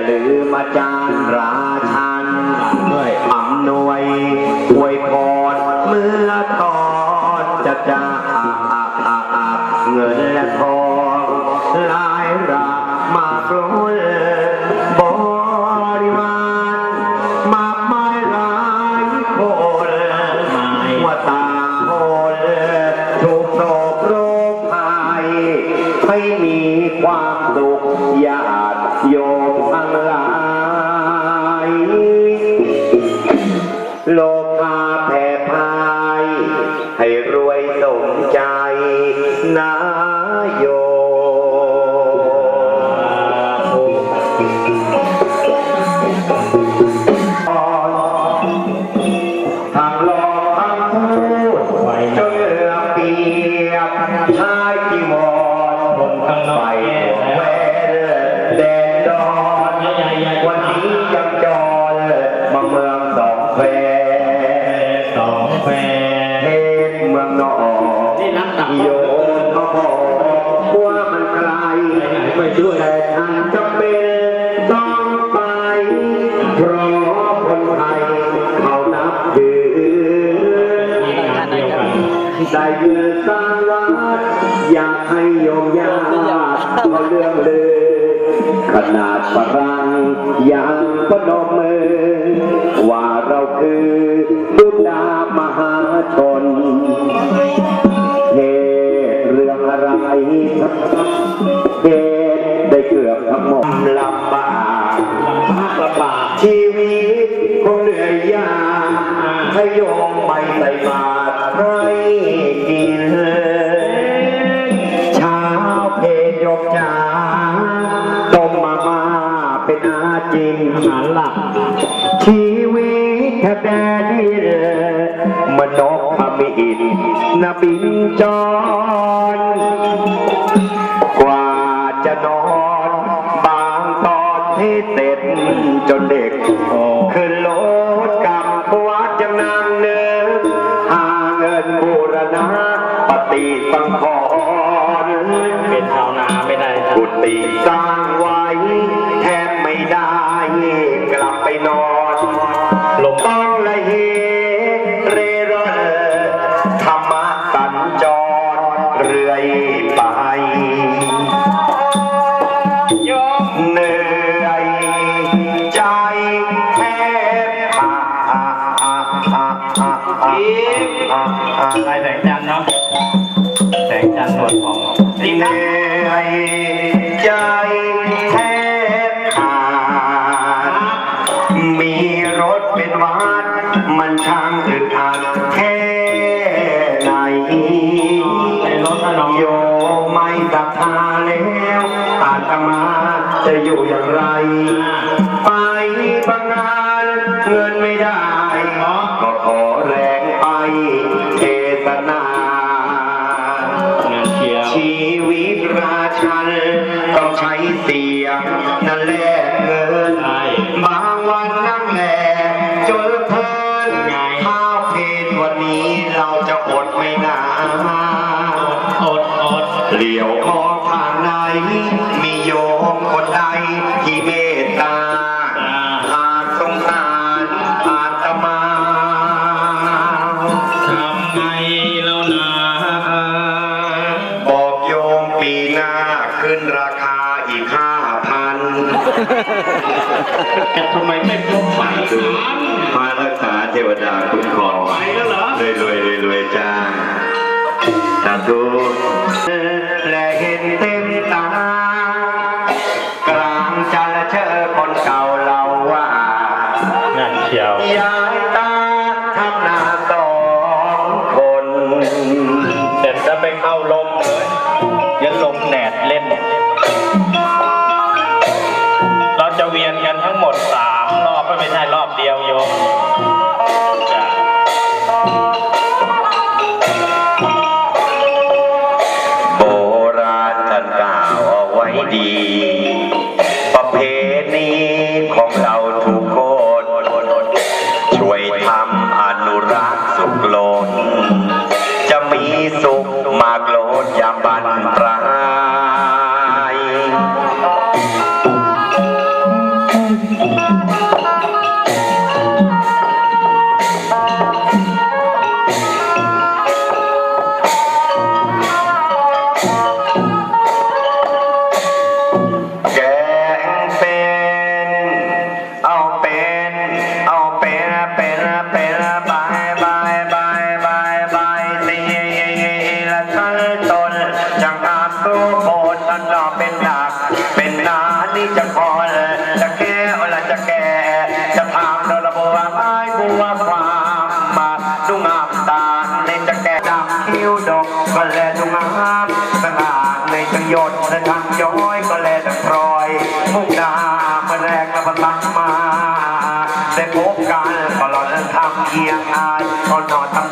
หรือมาจารย์ราชันอำนวยอวยพรเมื่อทอนจะจะเงินและทองหลายรามากล้นบริวารมากมายหลายคนว่าต่างคนถูกโศกโรคภัยให้มีความสุขญาติโยม ได้เยืนสร้างวัดอยากให้โยมญาติเขาเรื่องเลือขนาดฝรั่งยังประนมมือว่าเราคือบุตรดามหาชนเหตุเรื่องอะไรเหตุได้เกือบทั้งหมดลำบากลำบากชีวิตคงเหนื่อยยากให้โยมไม่ใส่บาตร ให้กินเช้าเพลยกจาต้มมามาเป็นอาจินอาหารหลักชีวิตแทบแดดินมนกขมินนบินจรกว่าจะนอนบางตอนที่เสร็จจนเด็ก ขึ้นรถกลับวัด บูรณะปฏิสังขรณ์เป็นชาวนาไม่ได้กุฏิสร้างไว้แทบางอึดอัดแค่ไหนโยไม่ศรัทธาแล้วอาตมาจะอยู่อย่างไร แกทำไมไม่พบไปถามมารักษาเทวดาคุ้มครองไปแล้วเหรอรวยรวยรวยรวยจ้าสาธุ เงและประทังมา ได้พบกันตลอดทางเคียงอายตอนนอนทำ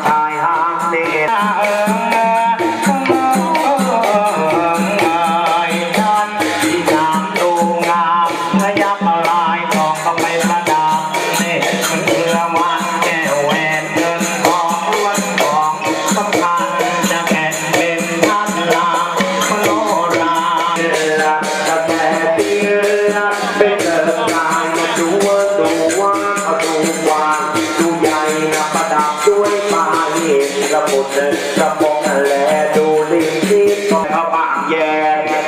ชาย ด้วยปาเห็นกระปุกเดินกระปองแลดูริมที่ก็เขาบางแย่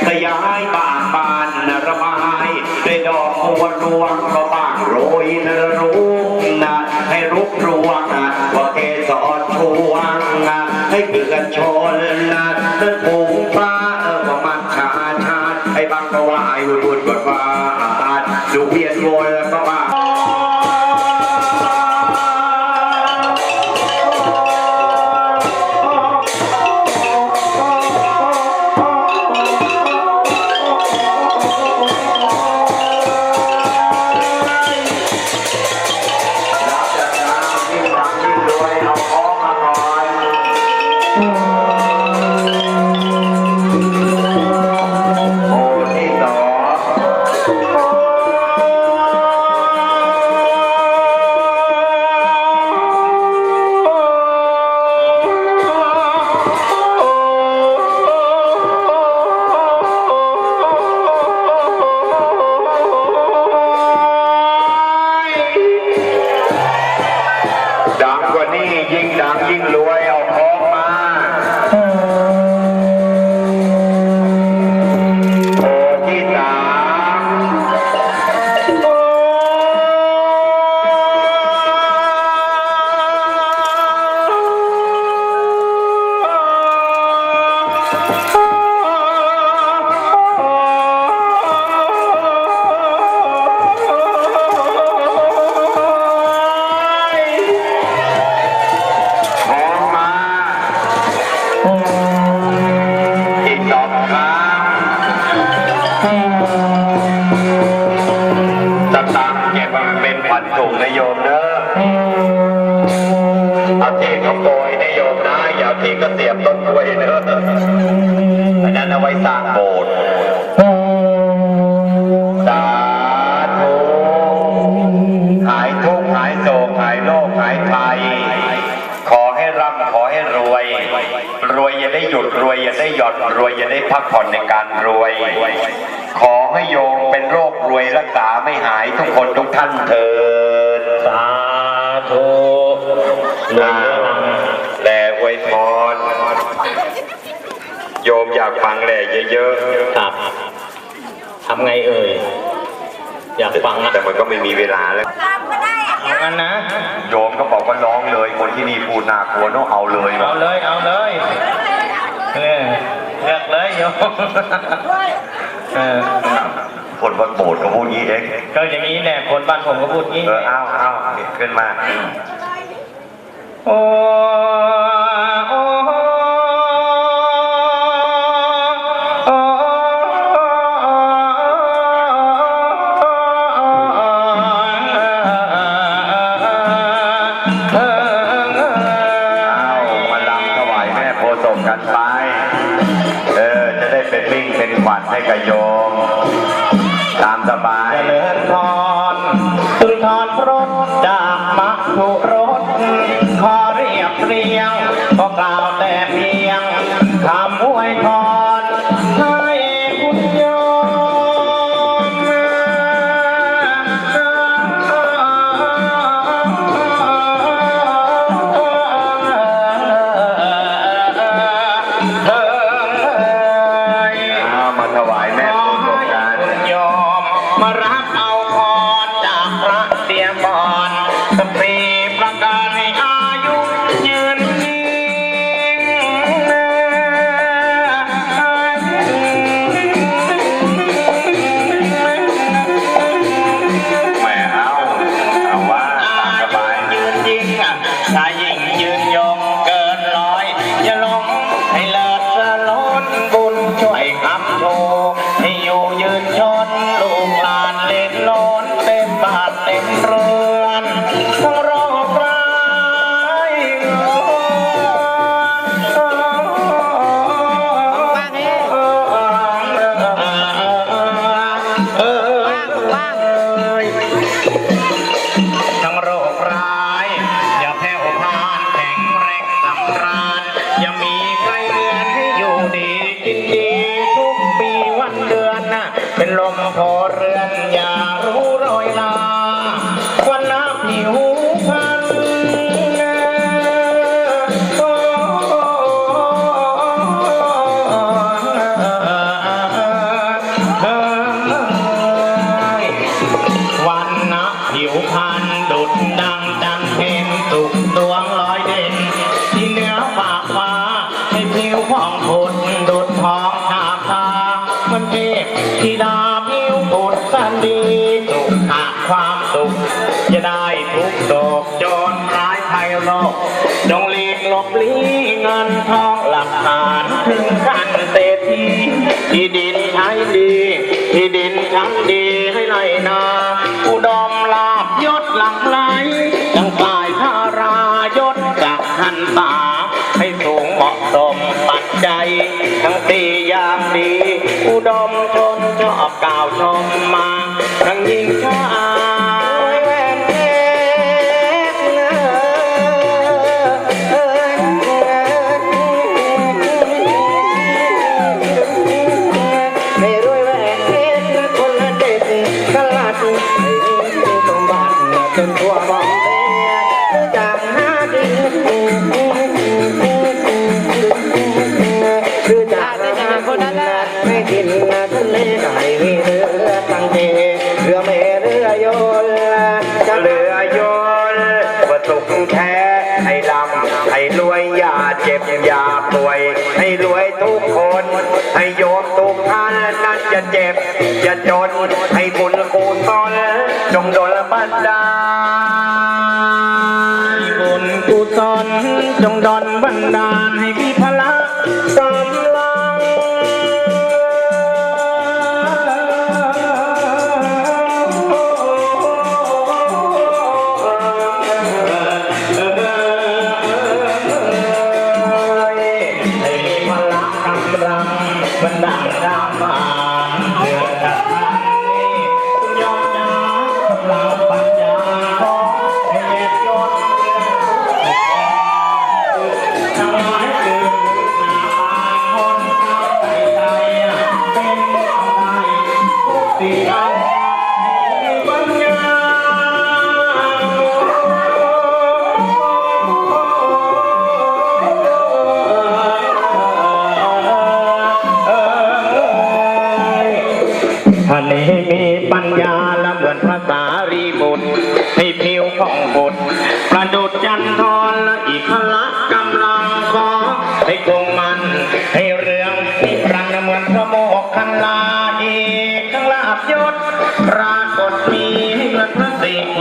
ขยายบางบานระบายได้ดอกบัวรวงก็บางโรยนรู้นะให้รุกรวงนะว่าเกสรพวงนะให้เกิดชนนะนั่นผูงฟ้า สร้างโบสถ์สาธุหายทุกข์หายโศกหายโรคหายภัย ขอให้ร่ำขอให้รวย รวยอย่าได้หยุดรวยอย่าได้หย่อนรวยอย่าได้พักผ่อนในการรวย ขอให้โยมเป็นโรครวยรักษาไม่หายทุกคนทุกท่านเถิดสาธุรวยนาเยอะนะ แลอวยพร โยมอยากฟังแหล่เยอะครับทำไงเอ่ย อยากฟังๆอะแต่มันก็ไม่มีเวลาแล้วเอากันนะ โยมก็บอกว่าร้องเลย คนที่นี่พูดน่ากลัวเนอะเอาเลยเอาเลยเอาเลยเออเลือกเลยโยมเออคนวัดโบสถ์ก็พูดงี้เองก็อย่างนี้แหละคนบ้านผมก็พูดงี้ เออเอาเอาขึ้นมา โอ้ ธิดาผิวผุดสันดีสุขหาความสุขจะได้ทุกโศกจรร้ายภัยโรคจงหลีกหลบลี้เงินทองหลักฐานถึงกันเศรษฐีที่ดินใช้ดี ที่ดินชั้นดีให้ไรนาอุดมลาบยศหลังไหลทั้งฝ่ายข้ารายศจากหันตาให้สูงเหมาะสมปัจจัยทั้งตี ดีอุดมชนช กินทะเลไก่มีเรือตั้งเทเรือเมเรือยนจะเรือยนประสุขแท้ให้ลำให้รวยอย่าเจ็บอย่าป่วย ให้รวยทุกคน ให้โยมทุกท่านนั้นจะเจ็บจะจน ให้บุญกูศลจงโดนบันดาลบุญกุศลจงดลบันดาล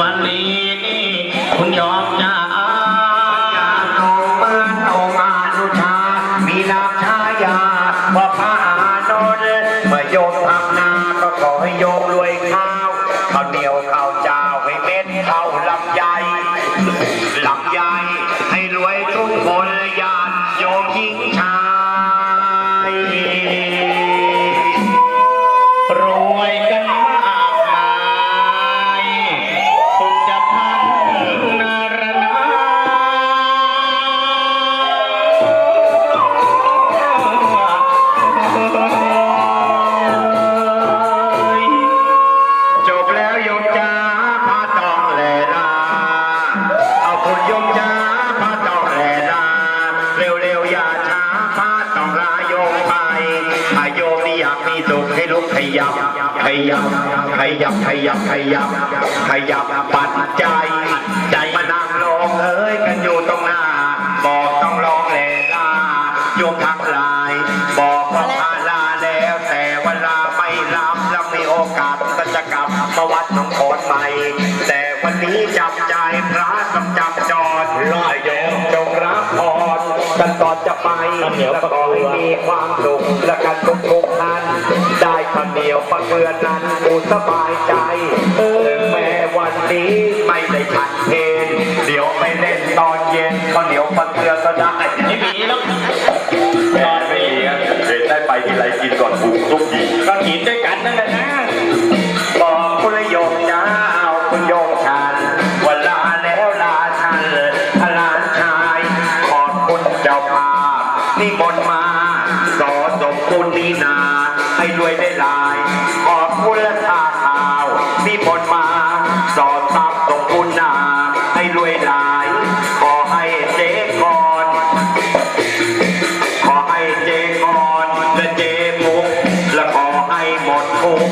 วันลีนี่คุณยอม ประวัติน้องคอนใหม่ แต่วันนี้จับใจพระกำจับจอดลอยโยงจงรับพรกันต่อนจะไปและขอให้มีความสุขและกันทุกทุกนั้น ได้คำเดียวปลาเกลือนั้นกูสบายใจถึงแม้วันนี้ไม่ได้ฉันเพนเดี๋ยวไปเล่นตอนเย็นข้าเหนียวปลาเกลือก็ได้ และเจมุกและขอให้หมดทุก